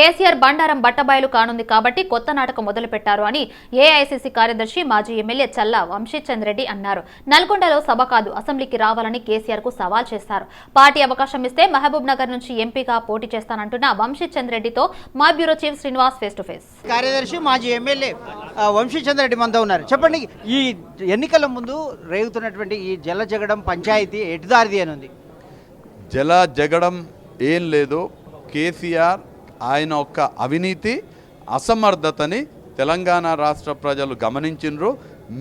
కేసీఆర్ బండారం బట్టబయలు కానుంది కాబట్టి కొత్త నాటకం మొదలు పెట్టారు అని ఏఐసిసి కార్యదర్శి మాజీ ఎమ్మెల్యే చల్లా వంశీచంద్ రెడ్డి అన్నారు. నల్గొండలో సభ కాదు అసెంబ్లీకి రావాలని కేసీఆర్కు సవాల్ చేశారు. పార్టీ అవకాశం ఇస్తే మహబూబ్ నగర్ నుంచి ఎంపీగా పోటీ చేస్తానంటున్న వంశీచంద్ రెడ్డితో మా bureau chief Srinivas face to face. కార్యదర్శి మాజీ ఎమ్మెల్యే వంశీచంద్రెడ్డి మనతో ఉన్నారు. చెప్పండి ఈ ఎన్నికల ముందు రేగుతున్నటువంటి ఈ జల జగడం పంచాయతీ ఎటుదారిది అని ఉంది? జల జగడం ఏం లేదు. కేసీఆర్ ఆయన యొక్క అవినీతి అసమర్థతని తెలంగాణ రాష్ట్ర ప్రజలు గమనించిండ్రు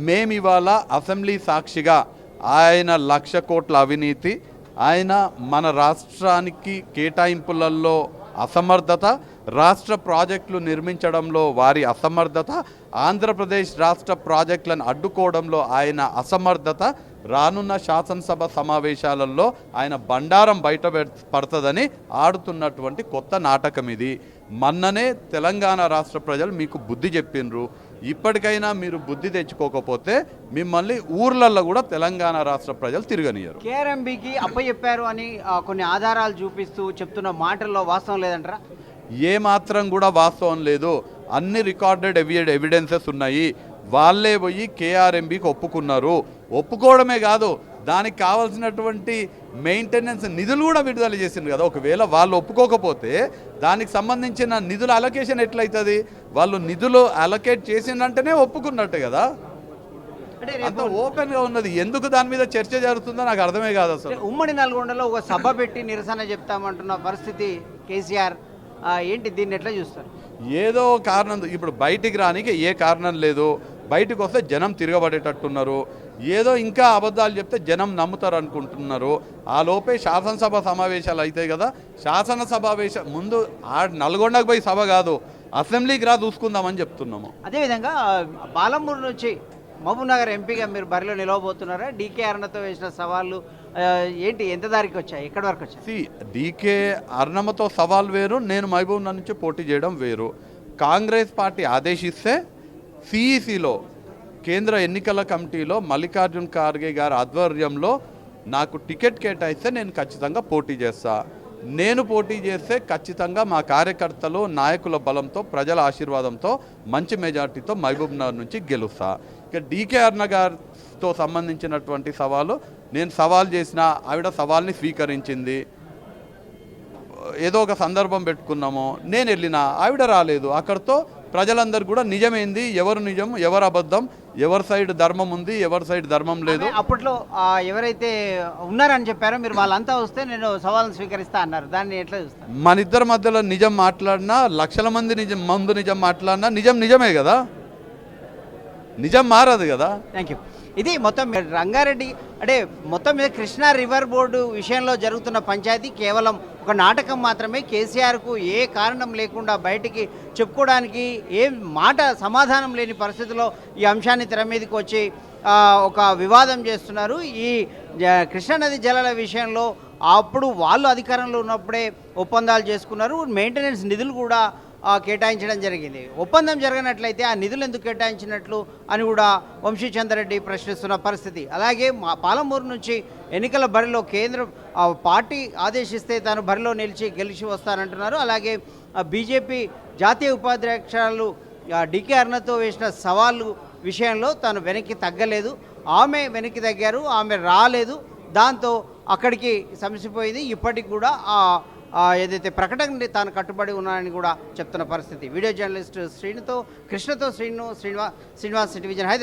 మేము ఇవాళ అసెంబ్లీ సాక్షిగా ఆయన లక్ష కోట్ల అవినీతి ఆయన మన రాష్ట్రానికి కేటాయింపులలో అసమర్థత రాష్ట్ర ప్రాజెక్టులు నిర్మించడంలో వారి అసమర్థత ఆంధ్రప్రదేశ్ రాష్ట్ర ప్రాజెక్టులను అడ్డుకోవడంలో ఆయన అసమర్థత రానున్న శాసనసభ సమావేశాలలో ఆయన బండారం బయట పెడ్- పడుతుందని ఆడుతున్నటువంటి కొత్త నాటకం ఇది. మొన్ననే తెలంగాణ రాష్ట్ర ప్రజలు మీకు బుద్ధి చెప్పిండ్రు ఇప్పటికైనా మీరు బుద్ధి తెచ్చుకోకపోతే మిమ్మల్ని ఊర్లల్లో కూడా తెలంగాణ రాష్ట్ర ప్రజలు తిరగనియరు కేఆర్ఎంబికి అప్పచెప్పారు అని కొన్ని ఆధారాలు చూపిస్తూ చెప్తున్న మాటల్లో వాస్తవం లేదంటారా? ఏ మాత్రం కూడా వాస్తవం లేదు. అన్ని రికార్డెడ్ ఎవి ఎవిడెన్సెస్ ఉన్నాయి. వాళ్ళే పోయి కేఆర్ఎంబికి ఒప్పుకున్నారు. ఒప్పుకోవడమే కాదు దానికి కావాల్సినటువంటి మెయింటెనెన్స్ నిధులు కూడా విడుదల చేసింది కదా. ఒకవేళ వాళ్ళు ఒప్పుకోకపోతే దానికి సంబంధించిన నిధుల అలొకేషన్ ఎట్లయితుంది? వాళ్ళు నిధులు అలొకేట్ చేసిందంటేనే ఒప్పుకున్నట్టు కదా. అంటే అంత రేపు ఓపెన్గా ఉన్నది. ఎందుకు దాని మీద చర్చ జరుగుతుందో నాకు అర్థమే కాదు అసలు. ఉమ్మడి నల్గొండలో ఒక సభ పెట్టి నిరసన చెప్తామంటున్న పరిస్థితి కేసీఆర్ ఏంటి దీన్ని ఎట్లా చూస్తారు? ఏదో కారణం ఇప్పుడు బయటికి రానికి ఏ కారణం లేదు. బయటకు వస్తే జనం తిరగబడేటట్టున్నారు. ఏదో ఇంకా అబద్ధాలు చెప్తే జనం నమ్ముతారు అనుకుంటున్నారు ఆ లోపే శాసనసభ సమావేశాలు అవుతాయి కదా. శాసన సమావేశ ముందు ఆ నల్గొండకు పోయి సభ కాదు అసెంబ్లీకి రా చూసుకుందామని చెప్తున్నాము. అదేవిధంగా బాలమూరు నుంచి మహబూబ్ నగర్ ఎంపీగా మీరు బరిలో నిలవబోతున్నారా? డీకే అరుణతో వేసిన సవాళ్ళు ఏంటి ఎంత దారికి వచ్చాయి? ఎక్కడి వరకు వచ్చాయి? సి డీకే అర్ణమతో సవాల్ వేరు నేను మహబూబ్ నగర్ నుంచి పోటీ చేయడం వేరు. కాంగ్రెస్ పార్టీ ఆదేశిస్తే సిఈసిలో కేంద్ర ఎన్నికల కమిటీలో మల్లికార్జున్ ఖార్గే గారి ఆధ్వర్యంలో నాకు టికెట్ కేటాయిస్తే నేను ఖచ్చితంగా పోటీ చేస్తా. నేను పోటీ చేస్తే ఖచ్చితంగా మా కార్యకర్తలు నాయకుల బలంతో ప్రజల ఆశీర్వాదంతో మంచి మెజార్టీతో మహబూబ్నగర్ నుంచి గెలుస్తా. ఇక డీకే అర్ణ గారితో సంబంధించినటువంటి సవాలు నేను సవాల్ చేసిన ఆవిడ సవాల్ని స్వీకరించింది. ఏదో ఒక సందర్భం పెట్టుకున్నాము. నేను వెళ్ళిన ఆవిడ రాలేదు. అక్కడితో ప్రజలందరూ కూడా నిజమేంది? ఎవరు నిజం? ఎవరు అబద్ధం? ఎవరి సైడ్ ధర్మం ఉంది? ఎవరి సైడ్ ధర్మం లేదు? అప్పట్లో ఎవరైతే ఉన్నారని చెప్పారో మీరు వాళ్ళంతా వస్తే నేను సవాళ్ళను స్వీకరిస్తా అన్నారు. దాన్ని ఎట్లా చూస్తారు? మన ఇద్దరి మధ్యలో నిజం మాట్లాడినా లక్షల మంది నిజం మందు నిజం మాట్లాడినా నిజం నిజమే కదా? నిజం మారదు కదా? థ్యాంక్ యూ ఇది మొత్తం రంగారెడ్డి అంటే మొత్తం మీద కృష్ణా రివర్ బోర్డు విషయంలో జరుగుతున్న పంచాయతీ కేవలం ఒక నాటకం మాత్రమే. కేసీఆర్కు ఏ కారణం లేకుండా బయటికి చెప్పుకోవడానికి ఏ మాట సమాధానం లేని పరిస్థితిలో ఈ అంశాన్ని తెర మీదకి వచ్చి ఒక వివాదం చేస్తున్నారు. ఈ జ- కృష్ణానది జలాల విషయంలో అప్పుడు వాళ్ళు అధికారంలో ఉన్నప్పుడే ఒప్పందాలు చేసుకున్నారు. మెయింటెనెన్స్ నిధులు కూడా కేటాయించడం జరిగింది. ఒప్పందం జరగనట్లయితే ఆ నిధులు ఎందుకు కేటాయించినట్లు అని కూడా వంశీచంద్రెడ్డి ప్రశ్నిస్తున్న పరిస్థితి. అలాగే మా పాలమూరు నుంచి ఎన్నికల బరిలో కేంద్రం పార్టీ ఆదేశిస్తే తాను బరిలో నిలిచి గెలిచి వస్తానంటున్నారు. అలాగే బీజేపీ జాతీయ ఉపాధ్యక్షురాలు డికే అర్ణతో వేసిన సవాళ్ళు విషయంలో తాను వెనక్కి తగ్గలేదు. ఆమె వెనక్కి తగ్గారు ఆమె రాలేదు. దాంతో అక్కడికి సమసిపోయింది ఇప్పటికి కూడా ఆ ఏదైతే ప్రకటన తాను కట్టుబడి ఉన్నానని కూడా చెప్తున్న పరిస్థితి వీడియో జర్నలిస్ట్ శ్రీనుతో కృష్ణతో శ్రీను శ్రీనివాస్ శ్రీనివాస్ టెలివిజన్ హైదరాబాద్